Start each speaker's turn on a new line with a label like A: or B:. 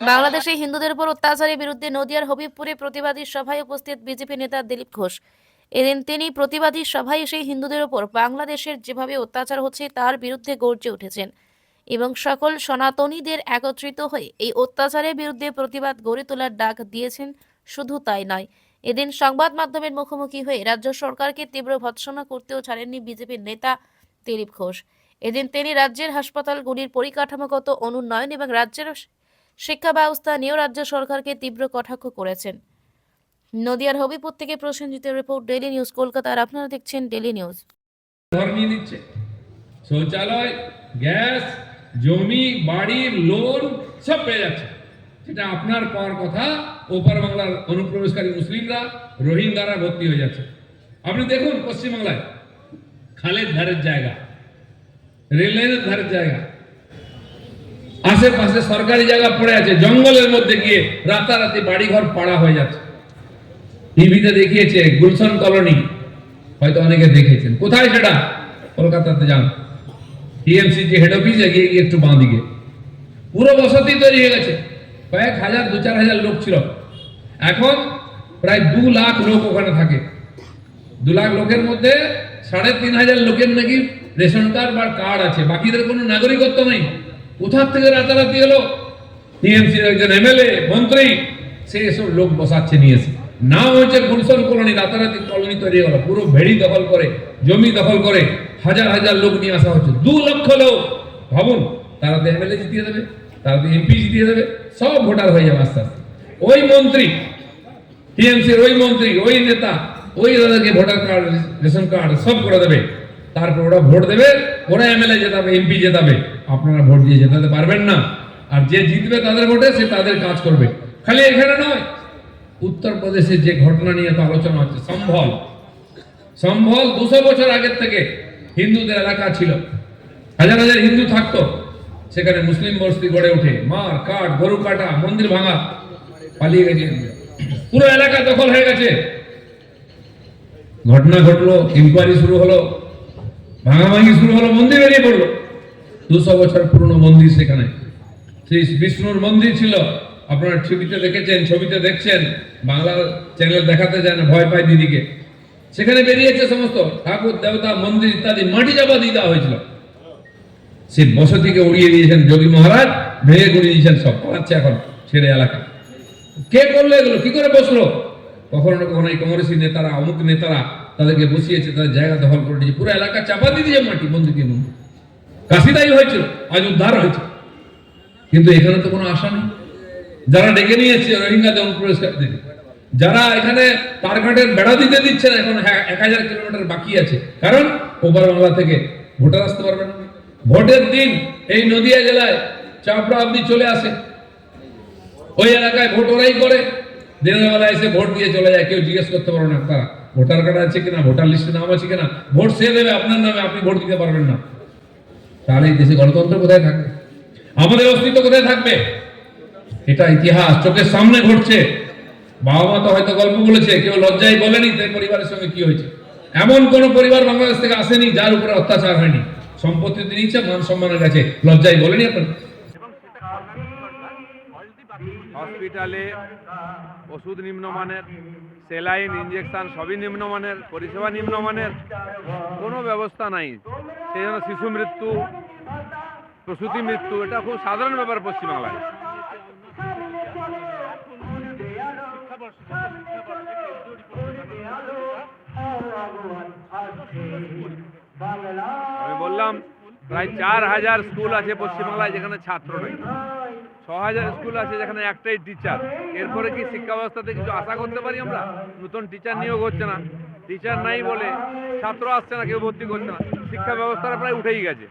A: বাংলাদেশে হিন্দুদের উপর অত্যাচারের বিরুদ্ধে নদিয়ার হবিবপুরে প্রতিবাদী সভায় উপস্থিত বিজেপি নেতা দিলীপ ঘোষ। এদিন তিনি প্রতিবাদী সভায় এসে হিন্দুদের উপর বাংলাদেশের যেভাবে অত্যাচার হচ্ছে তার বিরুদ্ধে গর্জে উঠেছেন এবং সকল সনাতনীদের একত্রিত হয়ে এই অত্যাচারের বিরুদ্ধে প্রতিবাদ গড়ে তোলার ডাক দিয়েছেন, শুধু তাই নয়। এদিন সংবাদ মাধ্যমের মুখোমুখি হয়ে রাজ্য সরকারকে তীব্র ভৎসনা করতেও ছাড়েননি বিজেপির নেতা দিলীপ ঘোষ। এদিন তিনি রাজ্যের হাসপাতালগুলির পরিকাঠামোগত অনুন্নয়ন এবং রাজ্যের শিক্ষা ব্যবস্থা নিয়েও রাজ্য সরকারকে তীব্র কটাক্ষ করেছেন। নদিয়ার হবিপুর থেকে Prasenjit report daily news, Kolkata. আর আপনারা দেখছেন ডেলি নিউজ।
B: শৌচালয়, গ্যাস, জমি, বাড়ি, লোন সব পেয়ে যাচ্ছে। সেটা আপনার পাওয়ার কথা, ওপার বাংলার অনুপ্রবেশকারী মুসলিমরা, রোহিঙ্গারা ভর্তি হয়ে যাচ্ছে। আপনি দেখুন পশ্চিমবাংলায়, খালের ধারের জায়গা। রেল লাইনের ধারের জায়গা। আশেপাশে সরকারি জায়গা পড়ে আছে, জঙ্গলের মধ্যে গিয়ে রাতারাতি বাড়িঘর পাড়া হয়ে যাচ্ছে। টিভিতে দেখিয়েছে গুলশন কলোনি, হয়তো অনেকে দেখেছেন। কোথায় সেটা? কলকাতাতে যান। টিএমসি যে হেড অফিস এগিয়ে গিয়ে একটু বাঁ দিকে পুরো বসতি তৈরি হয়ে গেছে। কয়েক হাজার, দু চার হাজার লোক ছিল। এখন প্রায় দু লাখ লোক ওখানে থাকে। দু লাখ লোকের মধ্যে সাড়ে তিন হাজার লোকের নাকি রেশন কার্ড বা কার্ড আছে, বাকিদের কোনো নাগরিকত্ব নেই। কোথার থেকে রাতারাতি এলো? টিএমসির একজন এমএলএ, মন্ত্রী, সে এসব লোক বসাচ্ছে নিয়েছে নাম হচ্ছে গুলশন কলোনি, রাতারাতি কলোনি তৈরি হলো, পুরো ভেড়ি দখল করে, জমি দখল করে, হাজার হাজার লোক নিয়ে আসা হচ্ছে। দু লক্ষ লোক। ভাবুন, তারা তো এমএলএ জিতিয়ে দেবে, তারা তো এমপি জিতিয়ে দেবে, সব ভোটার হয়ে যাবে আস্তে আস্তে। ওই মন্ত্রী, টিএমসির ওই মন্ত্রী, ওই নেতা, ওই দাদাকে ভোটার কার্ড, রেশন কার্ড সব করে দেবে। তারপর ওরা ভোট দেবে, ওরা এমএলএ জেতাবে, এমপি জেতাবে। আপনারা ভোট দিয়ে জেতাতে পারবেন না। আর যে জিতবে তাদের ভোটে, সে তাদের কাজ করবে। খালি এখানে নয়, উত্তরপ্রদেশে যে ঘটনা নিয়ে তো আলোচনা হচ্ছে, সম্ভল। সম্ভল দুশো বছর আগের থেকে হিন্দুদের এলাকা ছিল। হাজার হাজার হিন্দু থাকতো। সেখানে মুসলিম বস্তি গড়ে ওঠে। মার, কাঠ, গরু কাটা, মন্দির ভাঙা, পালিয়ে গেছে পুরো এলাকা দখল হয়ে গেছে। ঘটনা ঘটলো ইনকোয়ারি শুরু হলো। ভাঙাভাঙি শুরু হলো, মন্দির বেরিয়ে পড়ল। দুশো বছর পুরনো মন্দির সেখানে। সেই বিষ্ণুর মন্দির ছিল। আপনারা ছবিতে দেখেছেন, ছবিতে দেখছেন বাংলার চ্যানেল দেখাতে যায় না ভয় পায় দিদিকে। সেখানে বেরিয়েছে সমস্ত ঠাকুর, দেবতা, মন্দির ইত্যাদি, মাটি চাপা দিয়ে দেওয়া হয়েছিল। সে বসতিকে উড়িয়ে দিয়েছেন যোগী মহারাজ, ভেঙে গুড়িয়ে দিয়েছেন সব, পালাচ্ছে এখন ছেড়ে এলাকা। কে করল এগুলো? কি করে বসল? কখনো না কখনো এই কংগ্রেসী নেতারা, অমুক নেতারা তাদেরকে বসিয়েছে তাদের জায়গা দখল করে দিয়েছে পুরো এলাকা চাপা দিয়ে দিয়েছে মাটি মন্দিরকে মন্দির কাশিদাই হয়েছিল আজ উদ্ধার হয়েছে। কিন্তু এখানে তো কোনো আশা নেই। যারা ডেকে নিয়েছে রোহিঙ্গাদের অনুপ্রবেশকারীদের যারা এখানে তারঘাটের বেড়া দিতে দিচ্ছে না এখন হ্যাঁ, এক হাজার কিলোমিটার বাকি আছে। কারণ ওপার বাংলা থেকে ভোটার আসতে পারবে না। ভোটের দিন এই নদিয়া জেলায় চাপড়া অব্দি চলে আসে। ওই এলাকায় ভোট ওরাই করে। দিনের বেলা এসে ভোট দিয়ে চলে যায় কেউ জিজ্ঞেস করতে পারবে না তারা। ভোটার কার্ড আছে কিনা, ভোটার লিস্টে নাম আছে কিনা, ভোট সে দেবে আপনার নামে, আপনি ভোট দিতে পারবেন না। তাহলে দেশে গণতন্ত্র কোথায় থাকবে? আমাদের অস্তিত্ব কোথায় থাকবে? এটা ইতিহাস, চোখের সামনে ঘটছে। বাবা মা তো হয়তো গল্প বলেছে, কেউ লজ্জায় বলেনি, তাই পরিবারের সঙ্গে কি হয়েছে? এমন কোন পরিবার বাংলাদেশ থেকে আসেনি যার উপরে অত্যাচার হয়নি। সম্পত্তি নিচ্ছে মান সম্মানের কাছে। লজ্জায় বলেনি আপনার?
C: হসপিটালে ওষুধ নিম্নমানের, সেলাইন ইঞ্জেকশন সবই নিম্নমানের, পরিষেবা নিম্নমানের, কোনো ব্যবস্থা নাই। সেই জন্য শিশু মৃত্যু, প্রসূতি মৃত্যু, এটা খুব সাধারণ ব্যাপার পশ্চিমবাংলায়। আমি বললাম, প্রায় চার হাজার স্কুল আছে পশ্চিমবাংলায় যেখানে ছাত্র নেই। ছ হাজার স্কুল আছে যেখানে একটাই টিচার এরপরে কি শিক্ষা ব্যবস্থাতে কিছু আশা করতে পারি আমরা? নতুন টিচার নিয়োগ হচ্ছে না। টিচার নাই বলে ছাত্র আসছে না, কেউ ভর্তি করছে না। শিক্ষা ব্যবস্থাটা প্রায় উঠেই গেছে।